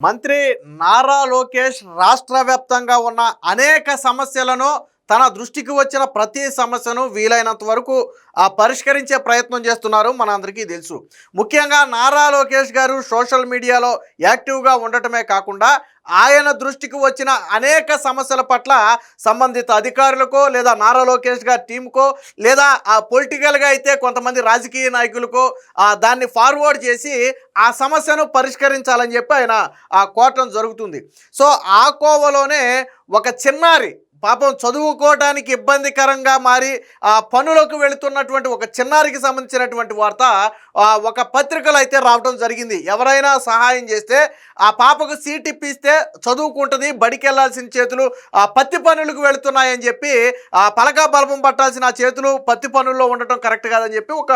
మంత్రి నారా లోకేష్ రాష్ట్ర వ్యాప్తంగా ఉన్న అనేక సమస్యలను తన దృష్టికి వచ్చిన ప్రతి సమస్యను వీలైనంత వరకు ఆ పరిష్కరించే ప్రయత్నం చేస్తున్నారు మనందరికీ తెలుసు. ముఖ్యంగా నారా లోకేష్ గారు సోషల్ మీడియాలో యాక్టివ్గా ఉండటమే కాకుండా ఆయన దృష్టికి వచ్చిన అనేక సమస్యల పట్ల సంబంధిత అధికారులకో లేదా నారా లోకేష్ గారి టీంకో లేదా ఆ పొలిటికల్గా అయితే కొంతమంది రాజకీయ నాయకులకో దాన్ని ఫార్వర్డ్ చేసి ఆ సమస్యను పరిష్కరించాలని చెప్పి ఆయన ఆ కోటం జరుగుతుంది. సో ఆ కోవలోనే ఒక చిన్నారి పాపం చదువుకోవడానికి ఇబ్బందికరంగా మారి ఆ పనులకు వెళుతున్నటువంటి ఒక చిన్నారికి సంబంధించినటువంటి వార్త ఒక పత్రికలో అయితే రావడం జరిగింది. ఎవరైనా సహాయం చేస్తే ఆ పాపకు సీట్ ఇప్పిస్తే చదువుకుంటుంది బడికెళ్ళాల్సిన చేతులు ఆ పత్తి పనులకు వెళుతున్నాయని చెప్పి ఆ పలక బలపం పట్టాల్సిన చేతులు పత్తి పనుల్లో ఉండటం కరెక్ట్ కాదని చెప్పి ఒక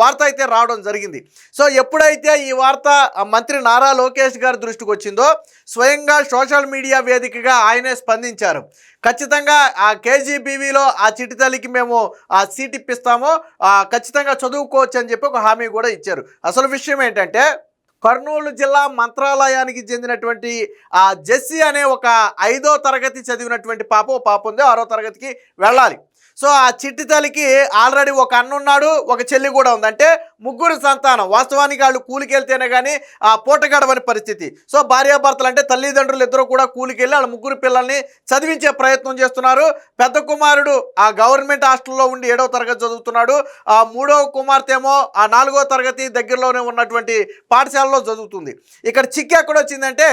వార్త అయితే రావడం జరిగింది. సో ఎప్పుడైతే ఈ వార్త మంత్రి నారా లోకేష్ గారి దృష్టికి వచ్చిందో స్వయంగా సోషల్ మీడియా వేదికగా ఆయనే స్పందించారు. ఖచ్చితంగా ఆ కేజీబీవీలో ఆ చిటితల్లికి మేము ఆ సీట్ ఇప్పిస్తాము. ఖచ్చితంగా చదువుకోవచ్చు అని చెప్పి ఒక హామీ కూడా ఇచ్చారు. అసలు విషయం ఏంటంటే కర్నూలు జిల్లా మంత్రాలయానికి చెందినటువంటి ఆ జెస్సీ అనే ఒక ఐదో తరగతి చదివినటువంటి పాప పాప ఉంది. ఆరో తరగతికి వెళ్ళాలి. సో ఆ చిట్టి తల్లికి ఆల్రెడీ ఒక అన్న ఉన్నాడు ఒక చెల్లి కూడా ఉంది. అంటే ముగ్గురు సంతానం. వాస్తవానికి వాళ్ళు కూలికెళ్తేనే కానీ ఆ పూట గడవని పరిస్థితి. సో భార్యాభర్తలు అంటే తల్లిదండ్రులు ఇద్దరు కూడా కూలికెళ్ళి వాళ్ళ ముగ్గురు పిల్లల్ని చదివించే ప్రయత్నం చేస్తున్నారు. పెద్ద కుమారుడు ఆ గవర్నమెంట్ హాస్టల్లో ఉండి ఏడవ తరగతి చదువుతున్నాడు. ఆ మూడవ కుమార్తె ఏమో ఆ నాలుగో తరగతి దగ్గరలోనే ఉన్నటువంటి పాఠశాలలో చదువుతుంది. ఇక్కడ చిక్కు ఎక్కడ వచ్చిందంటే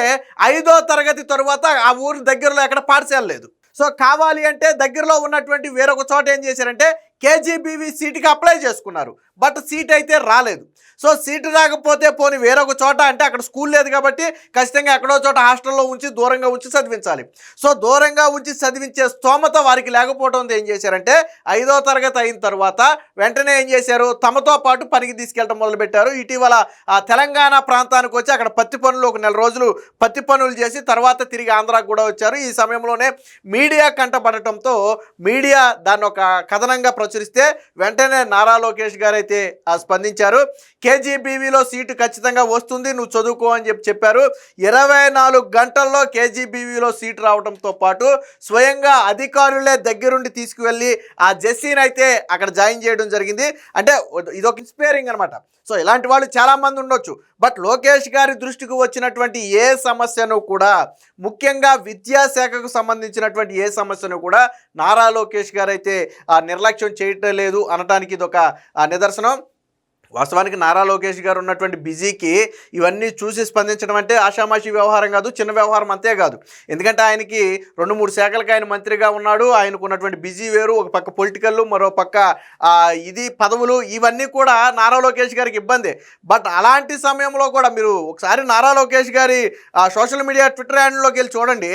ఐదో తరగతి తరువాత ఆ ఊరి దగ్గరలో ఎక్కడ పాఠశాల లేదు. సో కావాలి అంటే దగ్గరలో ఉన్నటువంటి వేరొక చోట ఏం చేశారంటే కేజీబీవీ సీటుకి అప్లై చేసుకున్నారు. బట్ సీట్ అయితే రాలేదు. సో సీటు రాకపోతే పోని వేరొక చోట అంటే అక్కడ స్కూల్ లేదు కాబట్టి ఖచ్చితంగా ఎక్కడో చోట హాస్టల్లో ఉంచి దూరంగా ఉంచి చదివించాలి. సో దూరంగా ఉంచి చదివించే స్తోమత వారికి లేకపోవడంతో ఏం చేశారంటే ఐదో తరగతి అయిన తర్వాత వెంటనే ఏం చేశారు? తమతో పాటు పనికి తీసుకెళ్ళడం మొదలుపెట్టారు. ఇటీవల ఆ తెలంగాణ ప్రాంతానికి వచ్చి అక్కడ పత్తి పనులు ఒక నెల రోజులు పత్తి పనులు చేసి తర్వాత తిరిగి ఆంధ్రాకు కూడా వచ్చారు. ఈ సమయంలోనే మీడియా కంటపడటంతో మీడియా దాన్ని ఒక కథనంగా ప్రచురిస్తే వెంటనే నారా లోకేష్ గారు అయితే ఆ స్పందించారు. కేజీబీవీలో సీటు ఖచ్చితంగా వస్తుంది నువ్వు చదువుకో అని చెప్పి చెప్పారు. ఇరవై నాలుగు గంటల్లో కేజీబీవీలో సీటు రావడంతో పాటు స్వయంగా అధికారులే దగ్గరుండి తీసుకువెళ్ళి ఆ జెస్సీని అయితే అక్కడ జాయిన్ చేయడం జరిగింది. అంటే ఇదొక ఇన్స్పైరింగ్ అనమాట సో ఇలాంటి వాళ్ళు చాలామంది ఉండొచ్చు. బట్ లోకేష్ గారి దృష్టికి వచ్చినటువంటి ఏ సమస్యను కూడా ముఖ్యంగా విద్యాశాఖకు సంబంధించినటువంటి ఏ సమస్యను కూడా నారా లోకేష్ గారు అయితే ఆ, నిర్లక్ష్యం చేయటం లేదు అనటానికి ఇది ఒక నిదర్శనం. వాస్తవానికి నారా లోకేష్ గారు ఉన్నటువంటి బిజీకి ఇవన్నీ చూసి స్పందించడం అంటే ఆషామాషి వ్యవహారం కాదు చిన్న వ్యవహారం అంతే కాదు. ఎందుకంటే ఆయనకి రెండు మూడు శాఖలకు ఆయన మంత్రిగా ఉన్నాడు ఆయనకు ఉన్నటువంటి బిజీ వేరు ఒక పక్క పొలిటికల్ మరో పక్క ఇది పదవులు ఇవన్నీ కూడా నారా లోకేష్ గారికి ఇబ్బంది. బట్ అలాంటి సమయంలో కూడా మీరు ఒకసారి నారా లోకేష్ గారి సోషల్ మీడియా ట్విట్టర్ హ్యాండ్లోకి వెళ్ళి చూడండి.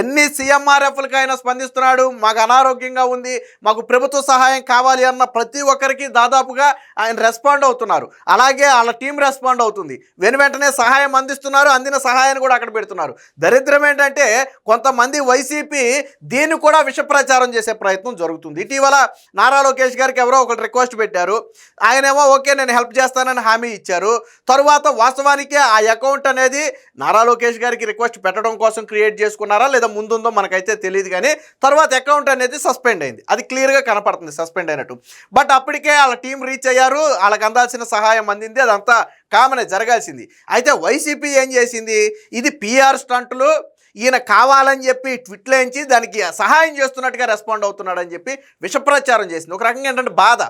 ఎన్ని సీఎంఆర్ఎఫ్లకి ఆయన స్పందిస్తున్నాడు? మాకు అనారోగ్యంగా ఉంది మాకు ప్రభుత్వ సహాయం కావాలి అన్న ప్రతి ఒక్కరికి దాదాపుగా ఆయన రెస్పాండ్ అవుతున్నారు. అలాగే వాళ్ళ టీం రెస్పాండ్ అవుతుంది. వెను వెంటనే సహాయం అందిస్తున్నారు. అందిన సహాయాన్ని కూడా అక్కడ పెడుతున్నారు. దరిద్రం ఏంటంటే కొంతమంది వైసీపీ దీన్ని కూడా విష ప్రచారం చేసే ప్రయత్నం జరుగుతుంది. ఇటీవల నారా లోకేష్ గారికి ఎవరో ఒకటి రిక్వెస్ట్ పెట్టారు. ఆయనేమో ఓకే నేను హెల్ప్ చేస్తానని హామీ ఇచ్చారు. తరువాత వాస్తవానికి ఆ అకౌంట్ అనేది నారా లోకేష్ గారికి రిక్వెస్ట్ పెట్టడం కోసం క్రియేట్ చేసుకున్నారా లేదా ముందుందో మనకైతే తెలియదు కానీ తర్వాత అకౌంట్ అనేది సస్పెండ్ అయింది. అది క్లియర్గా కనపడుతుంది సస్పెండ్ అయినట్టు. బట్ అప్పటికే వాళ్ళ టీం రీచ్ అయ్యారు. వాళ్ళకి అందాల్సిన సహాయం అందింది అదంతా కామనే జరగాల్సింది. అయితే వైసీపీ ఏం చేసింది? ఇది పీఆర్ స్టంట్లు ఈయన కావాలని చెప్పి ట్విట్లేంచి దానికి సహాయం చేస్తున్నట్టుగా రెస్పాండ్ అవుతున్నాడని చెప్పి విషప్రచారం చేసింది. ఒక రకంగా ఏంటంటే బాధ.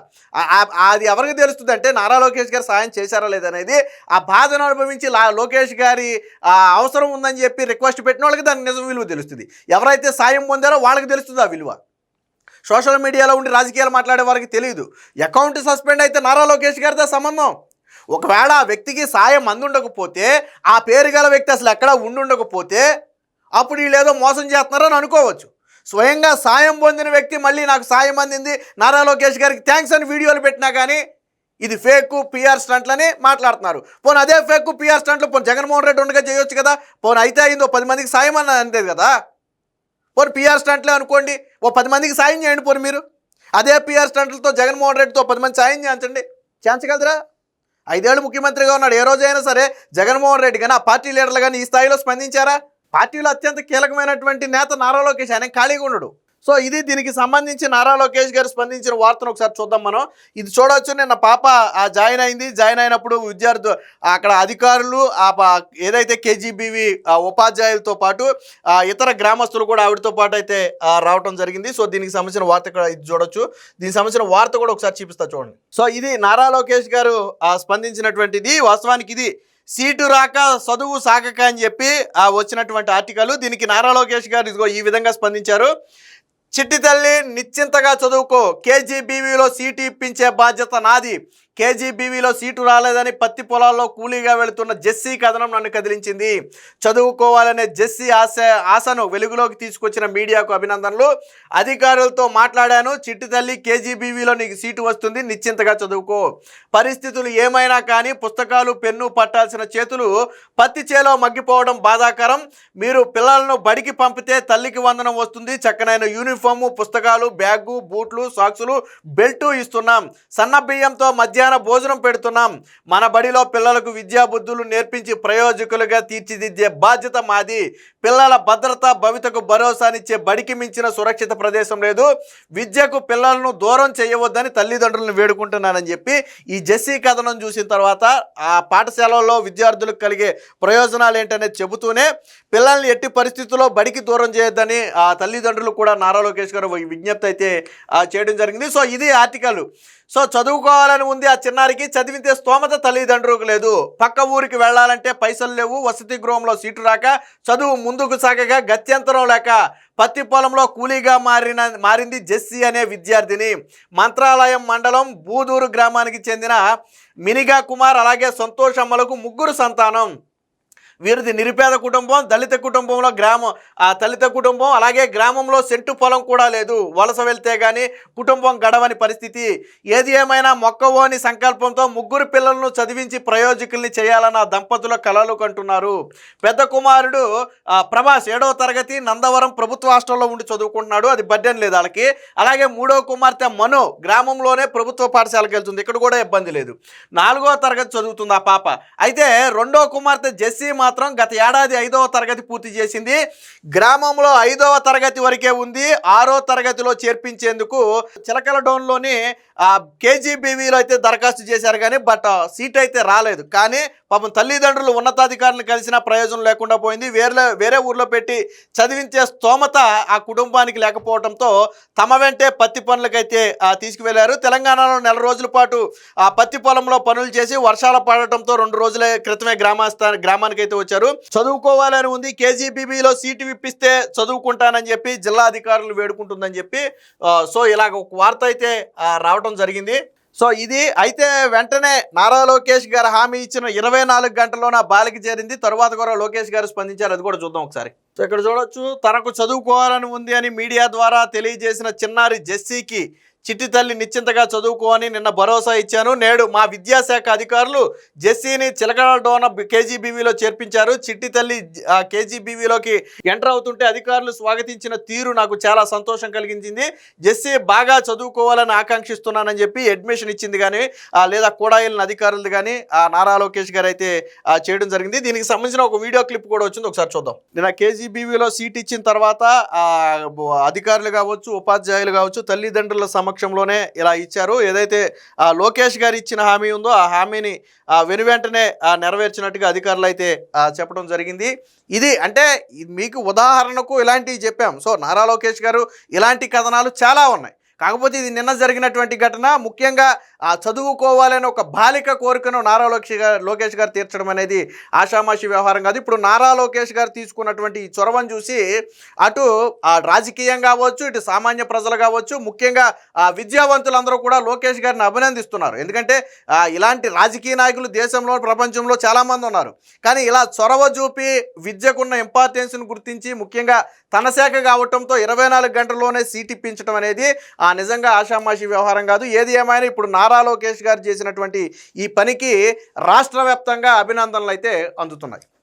అది ఎవరికి తెలుస్తుంది అంటే నారా లోకేష్ గారు సహాయం చేశారా లేదనేది ఆ బాధను అనుభవించి లోకేష్ గారి ఆ, అవసరం ఉందని చెప్పి రిక్వెస్ట్ పెట్టిన వాళ్ళకి దాని నిజం విలువ తెలుస్తుంది. ఎవరైతే సాయం పొందారో వాళ్ళకి తెలుస్తుంది ఆ విలువ. సోషల్ మీడియాలో ఉండి రాజకీయాలు మాట్లాడే వారికి తెలియదు అకౌంట్ సస్పెండ్ అయితే నారా లోకేష్ గారితో సంబంధం. ఒకవేళ ఆ వ్యక్తికి సాయం అందుండకపోతే ఆ పేరు గల వ్యక్తి అసలు ఎక్కడ ఉండుండకపోతే అప్పుడు వీళ్ళేదో మోసం చేస్తున్నారని అనుకోవచ్చు. స్వయంగా సాయం పొందిన వ్యక్తి మళ్ళీ నాకు సాయం అందింది నారా లోకేష్ గారికి థ్యాంక్స్ అని వీడియోలు పెట్టినా కానీ ఇది ఫేక్ పిఆర్ స్టంట్లని మాట్లాడుతున్నారు. పోను అదే ఫేక్ పిఆర్ స్టంట్లు పోను జగన్మోహన్ రెడ్డి ఉండగా చేయొచ్చు కదా? పోను అయితే అయిందో పది మందికి సాయం అన్నది కదా? పోనీ పిఆర్ స్టంట్లే అనుకోండి ఓ పది మందికి సాయం చేయండి పోనీ మీరు. అదే పిఆర్ స్టంట్లతో జగన్మోహన్ రెడ్డితో పది మంది సాయం చేయించండి. చేయించగలరా ఐదేళ్ళు ముఖ్యమంత్రిగా ఉన్నాడు ఏ రోజైనా సరే జగన్మోహన్ రెడ్డి కానీ ఆ పార్టీ లీడర్లు కానీ ఈ స్థాయిలో స్పందించారా? పార్టీలో అత్యంత కీలకమైనటువంటి నేత నారా లోకేష్ ఆయన ఖాళీగా ఉండడు. సో ఇది దీనికి సంబంధించి నారా లోకేష్ గారు స్పందించిన వార్తను ఒకసారి చూద్దాం మనం. ఇది చూడవచ్చు నిన్న పాప ఆ జాయిన్ అయింది. జాయిన్ అయినప్పుడు విద్యార్థు అక్కడ అధికారులు ఆ ఏదైతే కేజీబీవి ఉపాధ్యాయులతో పాటు ఇతర గ్రామస్తులు కూడా ఆవిడతో పాటు అయితే రావడం రావటం జరిగింది. సో దీనికి సంబంధించిన వార్త కూడా ఇది చూడొచ్చు. దీనికి సంబంధించిన వార్త కూడా ఒకసారి చూపిస్తా చూడండి. సో ఇది నారా లోకేష్ గారు ఆ, స్పందించినటువంటిది. వాస్తవానికి ఇది సీటు రాక చదువు సాగక అని చెప్పి వచ్చినటువంటి ఆర్టికల్. దీనికి నారా లోకేష్ గారు ఇదిగో ఈ విధంగా స్పందించారు. చిట్టి తల్లి నిశ్చింతగా చదువుకో. కేజీబీవీలో సీటు ఇప్పించే బాధ్యత నాది. కేజీబీవీలో సీటు రాలేదని పత్తి పొలాల్లో కూలీగా వెళుతున్న జెస్సీ కథనం నన్ను కదిలించింది. చదువుకోవాలనే జెస్సీ ఆశ ఆశను వెలుగులోకి తీసుకొచ్చిన మీడియాకు అభినందనలు. అధికారులతో మాట్లాడాను. చిట్టి తల్లి కేజీబీవీలో నీకు సీటు వస్తుంది. నిశ్చింతగా చదువుకో. పరిస్థితులు ఏమైనా కానీ పుస్తకాలు పెన్ను పట్టాల్సిన చేతులు పత్తి చేలో మగ్గిపోవడం బాధాకరం. మీరు పిల్లలను బడికి పంపితే తల్లికి వందనం వస్తుంది. చక్కనైన యూనిఫాము పుస్తకాలు బ్యాగు బూట్లు సాక్సులు బెల్టు ఇస్తున్నాం. సన్న బియ్యంతో మధ్య మధ్యాహ్న భోజనం పెడుతున్నాం. మన బడిలో పిల్లలకు విద్యా బుద్ధులు నేర్పించి ప్రయోజకులుగా తీర్చిదిద్దే బాధ్యత మాది. పిల్లల భద్రత భవితకు భరోసానిచ్చే బడికి మించిన సురక్షిత ప్రదేశం లేదు. విద్యకు పిల్లలను దూరం చేయవద్దని తల్లిదండ్రులను వేడుకుంటున్నానని చెప్పి ఈ జెస్సీ కథనం చూసిన తర్వాత ఆ పాఠశాలలో విద్యార్థులకు కలిగే ప్రయోజనాలు ఏంటనేది చెబుతూనే పిల్లల్ని ఎట్టి పరిస్థితుల్లో బడికి దూరం చేయొద్దని ఆ తల్లిదండ్రులు కూడా నారా లోకేష్ గారు విజ్ఞప్తి అయితే చేయడం జరిగింది. సో ఇది ఆర్టికల్. సో చదువుకోవాలని ఉంది ఆ చిన్నారికి చదివితే స్తోమత తల్లిదండ్రులకు లేదు పక్క ఊరికి వెళ్ళాలంటే పైసలు లేవు వసతి గృహంలో సీటు రాక చదువు ముందుకు సాగగా గత్యంతరం లేక పత్తి పొలంలో కూలీగా మారిన మారింది జెస్సీ అనే విద్యార్థిని. మంత్రాలయం మండలం బూదూరు గ్రామానికి చెందిన మినిగా కుమార్ అలాగే సంతోషమ్మలకు ముగ్గురు సంతానం. వీరిది నిరుపేద కుటుంబం దళిత కుటుంబంలో గ్రామం. ఆ దళిత కుటుంబం అలాగే గ్రామంలో సెంటు పొలం కూడా లేదు. వలస వెళ్తే కానీ కుటుంబం గడవని పరిస్థితి. ఏది ఏమైనా మొక్కవోని సంకల్పంతో ముగ్గురు పిల్లలను చదివించి ప్రయోజకుల్ని చేయాలన్న దంపతుల కలలు కంటున్నారు. పెద్ద కుమారుడు ప్రభాస్ ఏడవ తరగతి నందవరం ప్రభుత్వ హాస్టల్లో ఉండి చదువుకుంటున్నాడు. అది బడ్డెన్ లేదు వాళ్ళకి. అలాగే మూడవ కుమార్తె మను గ్రామంలోనే ప్రభుత్వ పాఠశాలకు వెళ్తుంది. ఇక్కడ కూడా ఇబ్బంది లేదు. నాలుగో తరగతి చదువుతుంది ఆ పాప. అయితే రెండో కుమార్తె జెస్సీ మాత్రం గత ఏడాది ఐదవ తరగతి పూర్తి చేసింది. గ్రామంలో ఐదవ తరగతి వరకే ఉంది. ఆరో తరగతిలో చేర్పించేందుకు చిలకల డౌన్లోని కేజీబీవీలో అయితే దరఖాస్తు చేశారు కానీ బట్ సీట్ అయితే రాలేదు. కానీ పాపం తల్లిదండ్రులు ఉన్నతాధికారులను కలిసిన ప్రయోజనం లేకుండా పోయింది. వేరే వేరే ఊర్లో పెట్టి చదివించే స్తోమత ఆ కుటుంబానికి లేకపోవడంతో తమ వెంటే పత్తి పనులకైతే తీసుకువెళ్ళారు. తెలంగాణలో నెల రోజుల పాటు ఆ పత్తి పొలంలో పనులు చేసి వర్షాలు పడటంతో రెండు రోజుల క్రితమే గ్రామస్థా గ్రామానికి అయితే వచ్చారు. చదువుకోవాలని ఉంది. కేజీబీబీలో సీటు విప్పిస్తే చదువుకుంటానని చెప్పి జిల్లా అధికారులు వేడుకుంటుందని చెప్పి సో ఇలాగ ఒక వార్త అయితే రావడం జరిగింది. సో ఇది అయితే వెంటనే నారా లోకేష్ గారు హామీ ఇచ్చిన ఇరవై నాలుగు గంటల్లోన బాలికి చేరింది. తరువాత కూడా లోకేష్ గారు స్పందించారు. అది కూడా చూద్దాం ఒకసారి. సో ఇక్కడ చూడొచ్చు తనకు చదువుకోవాలని ఉంది అని మీడియా ద్వారా తెలియజేసిన చిన్నారి జెస్సీకి చిట్టి తల్లి నిశ్చింతగా చదువుకోని నిన్న భరోసా ఇచ్చాను. నేడు మా విద్యాశాఖ అధికారులు జెస్సీని చిలకడ డోన కేజీబీవీలో చేర్పించారు. చిట్టి తల్లి కేజీబీవీలోకి ఎంటర్ అవుతుంటే అధికారులు స్వాగతించిన తీరు నాకు చాలా సంతోషం కలిగించింది. జెస్సీ బాగా చదువుకోవాలని ఆకాంక్షిస్తున్నానని చెప్పి అడ్మిషన్ ఇచ్చింది కానీ లేదా కూడా అధికారులు కానీ ఆ నారా లోకేష్ గారు అయితే చేయడం జరిగింది. దీనికి సంబంధించిన ఒక వీడియో క్లిప్ కూడా వచ్చింది. ఒకసారి చూద్దాం. నిన్న కేజీబీవీలో సీట్ ఇచ్చిన తర్వాత అధికారులు కావచ్చు ఉపాధ్యాయులు కావచ్చు తల్లిదండ్రుల సమక్షంలోనే ఇలా ఇచ్చారు. ఏదైతే ఆ, లోకేష్ గారు ఇచ్చిన హామీ ఉందో ఆ హామీని ఆ, వెను వెంటనే నెరవేర్చినట్టుగా అధికారులు అయితే చెప్పడం జరిగింది. ఇది అంటే మీకు ఉదాహరణకు ఇలాంటివి చెప్పాం. సో నారా లోకేష్ గారు ఇలాంటి కథనాలు చాలా ఉన్నాయి. కాకపోతే ఇది నిన్న జరిగినటువంటి ఘటన. ముఖ్యంగా చదువుకోవాలని ఒక బాలిక కోరికను నారా లోకేష్ గారు లోకేష్ గారు తీర్చడం అనేది ఆషామాషి వ్యవహారం కాదు. ఇప్పుడు నారా లోకేష్ గారు తీసుకున్నటువంటి ఈ చొరవను చూసి అటు రాజకీయం కావచ్చు ఇటు సామాన్య ప్రజలు కావచ్చు ముఖ్యంగా విద్యావంతులందరూ కూడా లోకేష్ గారిని అభినందిస్తున్నారు. ఎందుకంటే ఇలాంటి రాజకీయ నాయకులు దేశంలో ప్రపంచంలో చాలామంది ఉన్నారు. కానీ ఇలా చొరవ చూపి విద్యకున్న ఇంపార్టెన్స్ను గుర్తించి ముఖ్యంగా తన శాఖ కావటంతో ఇరవై నాలుగు గంటల్లోనే సీట్ ఇప్పించడం అనేది ఆ ఆ నిజంగా ఆషామాషి వ్యవహారం కాదు. ఏది ఏమైనా ఇప్పుడు నారా లోకేష్ గారు చేసినటువంటి ఈ పనికి రాష్ట్ర వ్యాప్తంగా అభినందనలు అయితే అందుతున్నాయి.